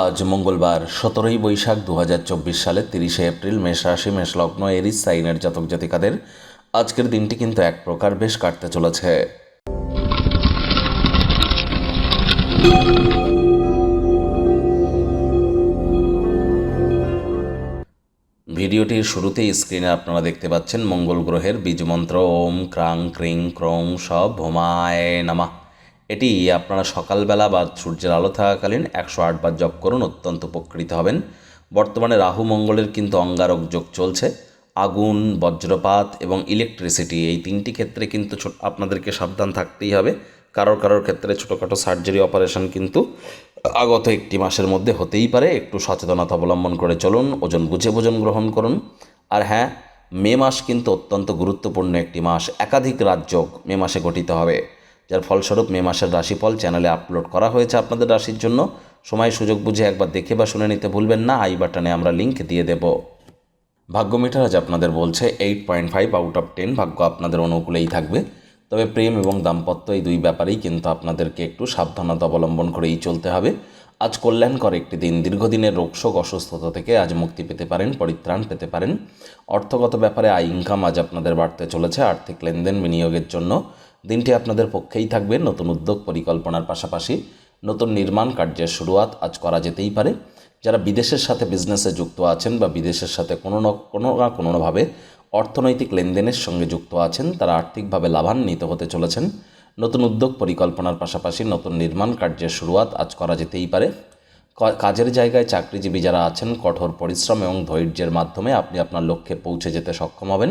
আজ মঙ্গলবার, সতেরোই বৈশাখ দু হাজার চব্বিশ সালের তিরিশে এপ্রিল, মেষ রাশি, মেষ লগ্ন, এরিস, সাইনের জাতক জাতিকাদের আজকের দিনটি কিন্তু এক প্রকার বেশ কাটতে চলেছে। ভিডিওটির শুরুতেই স্ক্রিনে আপনারা দেখতে পাচ্ছেন মঙ্গল গ্রহের বীজমন্ত্র ওম ক্রাং ক্রিং ক্রং সব ভোমায় নামা। এটি আপনারা সকালবেলা বা সূর্যের আলো থাকাকালীন একশো আটবার জপ করুন, অত্যন্ত উপকৃত হবেন। বর্তমানে রাহু মঙ্গলের কিন্তু অঙ্গারক যোগ চলছে। আগুন, বজ্রপাত এবং ইলেকট্রিসিটি এই তিনটি ক্ষেত্রে কিন্তু ছোট আপনাদেরকে সাবধান থাকতেই হবে। কারোর কারোর ক্ষেত্রে ছোটোখাটো সার্জারি অপারেশন কিন্তু আগত একটি মাসের মধ্যে হতেই পারে। একটু সচেতনতা অবলম্বন করে চলুন, ওজন বুঝে ভোজন গ্রহণ করুন। আর হ্যাঁ মে মাস কিন্তু অত্যন্ত গুরুত্বপূর্ণ একটি মাস। একাধিক রাজযোগ মে মাসে গঠিত হবে। যার ফলস্বরূপ মে মাসের রাশিফল চ্যানেলে আপলোড করা হয়েছে আপনাদের রাশির জন্য। সময় সুযোগ বুঝে একবার দেখে বা শুনে নিতে ভুলবেন না। আই বাটনে আমরা লিঙ্ক দিয়ে দেব। ভাগ্য মিটার আজ আপনাদের বলছে eight point five out of ten ভাগ্য আপনাদের অনুকূলেই থাকবে। তবে প্রেম এবং দাম্পত্য এই দুই ব্যাপারেই কিন্তু আপনাদেরকে একটু সাবধানতা অবলম্বন করেই চলতে হবে। আজ কল্যাণকর একটি দিন। দীর্ঘদিনের রোগশোক, অসুস্থতা থেকে আজ মুক্তি পেতে পারেন, পরিত্রাণ পেতে পারেন। অর্থগত ব্যাপারে আয় ইনকাম আজ আপনাদের বাড়তে চলেছে। আর্থিক লেনদেন বিনিয়োগের জন্য দিনটি আপনাদের পক্ষেই থাকবে নতুন উদ্যোগ পরিকল্পনার পাশাপাশি নতুন নির্মাণ কার্যের শুরুয়াত আজ করা যেতেই পারে। যারা বিদেশের সাথে বিজনেসে যুক্ত আছেন বা বিদেশের সাথে কোনো না কোনো না কোনোভাবে অর্থনৈতিক লেনদেনের সঙ্গে যুক্ত আছেন, তারা আর্থিকভাবে লাভান্বিত হতে চলেছেন। নতুন উদ্যোগ পরিকল্পনার পাশাপাশি নতুন নির্মাণ কার্যের শুরুয়াত আজ করা যেতেই পারে। কাজের জায়গায় চাকরিজীবী যারা আছেন, কঠোর পরিশ্রম এবং ধৈর্যের মাধ্যমে আপনি আপনার লক্ষ্যে পৌঁছে যেতে সক্ষম হবেন।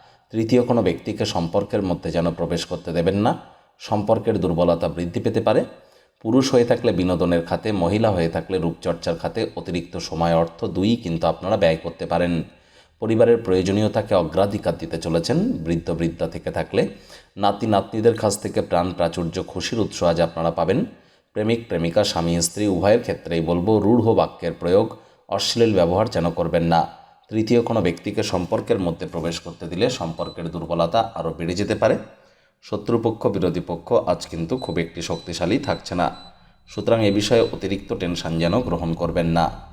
তৃতীয় কোনো ব্যক্তিকে সম্পর্কের মধ্যে যেন প্রবেশ করতে দেবেন না, সম্পর্কের দুর্বলতা বৃদ্ধি পেতে পারে, পুরুষ হয়ে থাকলে বিনোদনের খাতে, মহিলা হয়ে থাকলে রূপচর্চার খাতে অতিরিক্ত সময় অর্থ দুই কিন্তু আপনারা ব্যয় করতে পারেন। পরিবারের প্রয়োজনীয়তাকে অগ্রাধিকার দিতে চলেছেন, বৃদ্ধ বৃদ্ধা থেকে থাকলে নাতি নাতনিদের কাছ থেকে প্রাণ প্রাচুর্য খুশির উৎস আজ আপনারা পাবেন। প্রেমিক, প্রেমিকা, স্বামী, স্ত্রী, উভয়ের ক্ষেত্রেই বলব রূঢ় বাক্যের প্রয়োগ, অশ্লীল ব্যবহার যেন করবেন না। তৃতীয় কোনো ব্যক্তিকে সম্পর্কের মধ্যে প্রবেশ করতে দিলে সম্পর্কের দুর্বলতা আরও বেড়ে যেতে পারে। শত্রুপক্ষ, বিরোধী পক্ষ আজ কিন্তু খুব একটি শক্তিশালী থাকছে না। সুতরাং এ বিষয়ে অতিরিক্ত টেনশন যেন গ্রহণ করবেন না।